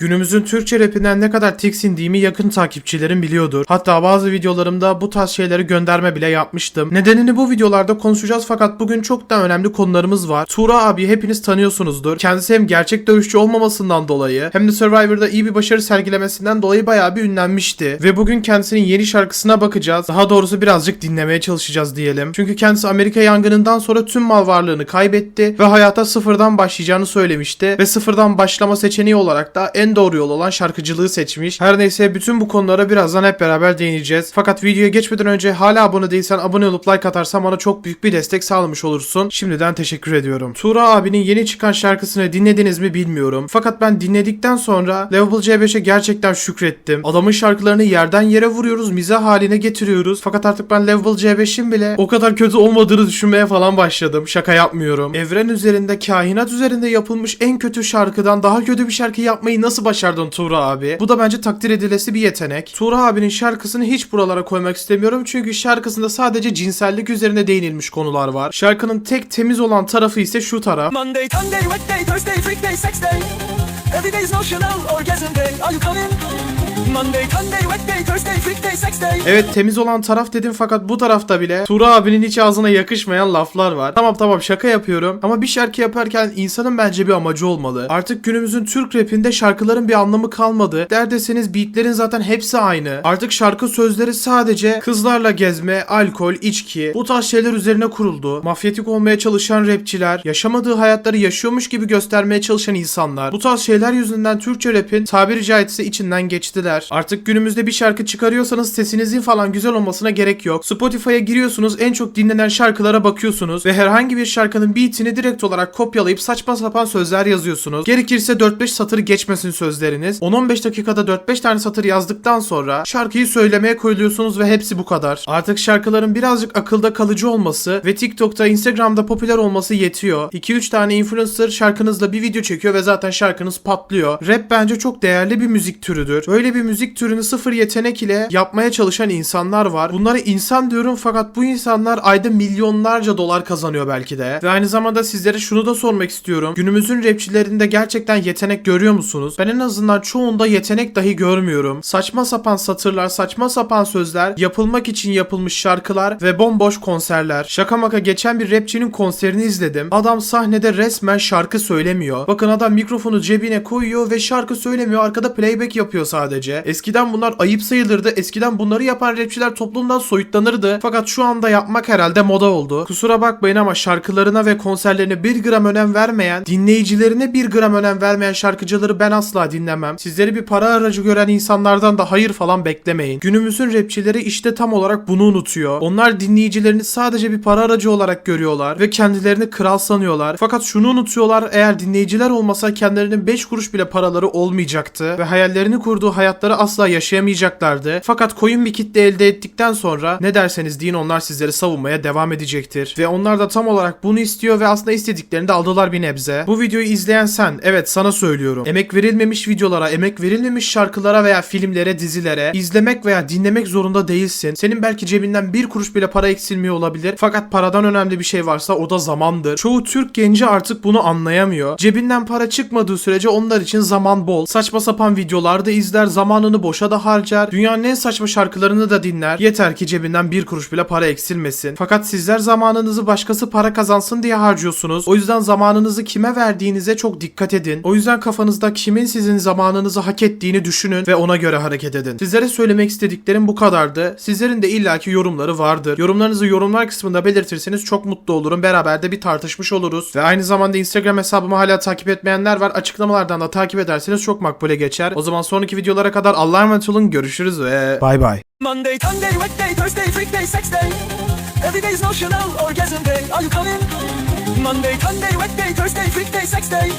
Günümüzün Türkçe rapinden ne kadar tiksindiğimi yakın takipçilerim biliyordur. Hatta bazı videolarımda bu tarz şeyleri gönderme bile yapmıştım. Nedenini bu videolarda konuşacağız fakat bugün çok da önemli konularımız var. Tuğra abi hepiniz tanıyorsunuzdur. Kendisi hem gerçek dövüşçü olmamasından dolayı hem de Survivor'da iyi bir başarı sergilemesinden dolayı bayağı bir ünlenmişti. Ve bugün kendisinin yeni şarkısına bakacağız. Daha doğrusu birazcık dinlemeye çalışacağız diyelim. Çünkü kendisi Amerika yangınından sonra tüm mal varlığını kaybetti ve hayata sıfırdan başlayacağını söylemişti. Ve sıfırdan başlama seçeneği olarak da en doğru yol olan şarkıcılığı seçmiş. Her neyse bütün bu konulara birazdan hep beraber değineceğiz. Fakat videoya geçmeden önce hala abone değilsen abone olup like atarsan bana çok büyük bir destek sağlamış olursun. Şimdiden teşekkür ediyorum. Tuğra abinin yeni çıkan şarkısını dinlediniz mi bilmiyorum. Fakat ben dinledikten sonra Level C5'e gerçekten şükrettim. Adamın şarkılarını yerden yere vuruyoruz, mizah haline getiriyoruz. Fakat artık ben Level C5'in bile o kadar kötü olmadığını düşünmeye falan başladım. Şaka yapmıyorum. Evren üzerinde, kainat üzerinde yapılmış en kötü şarkıdan daha kötü bir şarkı yapmayı nasıl başardın Tuğra abi? Bu da bence takdir edilesi bir yetenek. Tuğra abinin şarkısını hiç buralara koymak istemiyorum çünkü şarkısında sadece cinsellik üzerine değinilmiş konular var. Şarkının tek temiz olan tarafı ise şu taraf. Monday, Monday, Wednesday, Thursday, freak day, sex day. Every day's notional orgasm day. Are you coming? Evet temiz olan taraf dedim fakat bu tarafta bile Tuğra abinin hiç ağzına yakışmayan laflar var. Tamam tamam şaka yapıyorum ama bir şarkı yaparken insanın bence bir amacı olmalı. Artık günümüzün Türk rapinde şarkıların bir anlamı kalmadı. Derdeseniz beatlerin zaten hepsi aynı. Artık şarkı sözleri sadece kızlarla gezme, alkol, içki bu tarz şeyler üzerine kuruldu. Mafyatik olmaya çalışan rapçiler, yaşamadığı hayatları yaşıyormuş gibi göstermeye çalışan insanlar. Bu tarz şeyler yüzünden Türkçe rapin tabiri caizse içinden geçtiler. Artık günümüzde bir şarkı çıkarıyorsanız sesinizin falan güzel olmasına gerek yok. Spotify'a giriyorsunuz en çok dinlenen şarkılara bakıyorsunuz ve herhangi bir şarkının beatini direkt olarak kopyalayıp saçma sapan sözler yazıyorsunuz. Gerekirse 4-5 satır geçmesin sözleriniz. 10-15 dakikada 4-5 tane satır yazdıktan sonra şarkıyı söylemeye koyuluyorsunuz ve hepsi bu kadar. Artık şarkıların birazcık akılda kalıcı olması ve TikTok'ta, Instagram'da popüler olması yetiyor. 2-3 tane influencer şarkınızla bir video çekiyor ve zaten şarkınız patlıyor. Rap bence çok değerli bir müzik türüdür. Böyle bir müzik türünü sıfır yetenek ile yapmaya çalışan insanlar var. Bunlara insan diyorum fakat bu insanlar ayda milyonlarca dolar kazanıyor belki de. Ve aynı zamanda sizlere şunu da sormak istiyorum. Günümüzün rapçilerinde gerçekten yetenek görüyor musunuz? Ben en azından çoğunda yetenek dahi görmüyorum. Saçma sapan satırlar, saçma sapan sözler, yapılmak için yapılmış şarkılar ve bomboş konserler. Şaka maka geçen bir rapçinin konserini izledim. Adam sahnede resmen şarkı söylemiyor. Bakın adam mikrofonu cebine koyuyor ve şarkı söylemiyor. Arkada playback yapıyor sadece. Eskiden bunlar ayıp sayılırdı. Eskiden bunları yapan rapçiler toplumdan soyutlanırdı. Fakat şu anda yapmak herhalde moda oldu. Kusura bakmayın ama şarkılarına ve konserlerine bir gram önem vermeyen, dinleyicilerine bir gram önem vermeyen şarkıcıları ben asla dinlemem. Sizleri bir para aracı gören insanlardan da hayır falan beklemeyin. Günümüzün rapçileri işte tam olarak bunu unutuyor. Onlar dinleyicilerini sadece bir para aracı olarak görüyorlar ve kendilerini kral sanıyorlar. Fakat şunu unutuyorlar eğer dinleyiciler olmasa kendilerinin 5 kuruş bile paraları olmayacaktı ve hayallerini kurduğu hayatları asla yaşayamayacaklardı. Fakat koyun bir kitle elde ettikten sonra ne derseniz deyin onlar sizleri savunmaya devam edecektir. Ve onlar da tam olarak bunu istiyor ve aslında istediklerini de aldılar bir nebze. Bu videoyu izleyen sen, evet sana söylüyorum. Emek verilmemiş videolara, emek verilmemiş şarkılara veya filmlere, dizilere izlemek veya dinlemek zorunda değilsin. Senin belki cebinden bir kuruş bile para eksilmiyor olabilir. Fakat paradan önemli bir şey varsa o da zamandır. Çoğu Türk genci artık bunu anlayamıyor. Cebinden para çıkmadığı sürece onlar için zaman bol. Saçma sapan videolar da izler, zamanını boşa da harcar. Dünyanın en saçma şarkılarını da dinler. Yeter ki cebinden bir kuruş bile para eksilmesin. Fakat sizler zamanınızı başkası para kazansın diye harcıyorsunuz. O yüzden zamanınızı kime verdiğinize çok dikkat edin. O yüzden kafanızda kimin sizin zamanınızı hak ettiğini düşünün ve ona göre hareket edin. Sizlere söylemek istediklerim bu kadardı. Sizlerin de illaki yorumları vardır. Yorumlarınızı yorumlar kısmında belirtirseniz çok mutlu olurum. Beraber de bir tartışmış oluruz. Ve aynı zamanda Instagram hesabımı hala takip etmeyenler var. Açıklamalardan da takip ederseniz çok makbule geçer. O zaman sonraki videolara kadar Allah'a emanet olun. Görüşürüz ve bay bay. Monday, Monday, Wednesday, Thursday, freak day, sex day. Every day's notional orgasm day. Are you coming? Monday, Monday, Wednesday, Thursday, freak day, sex day.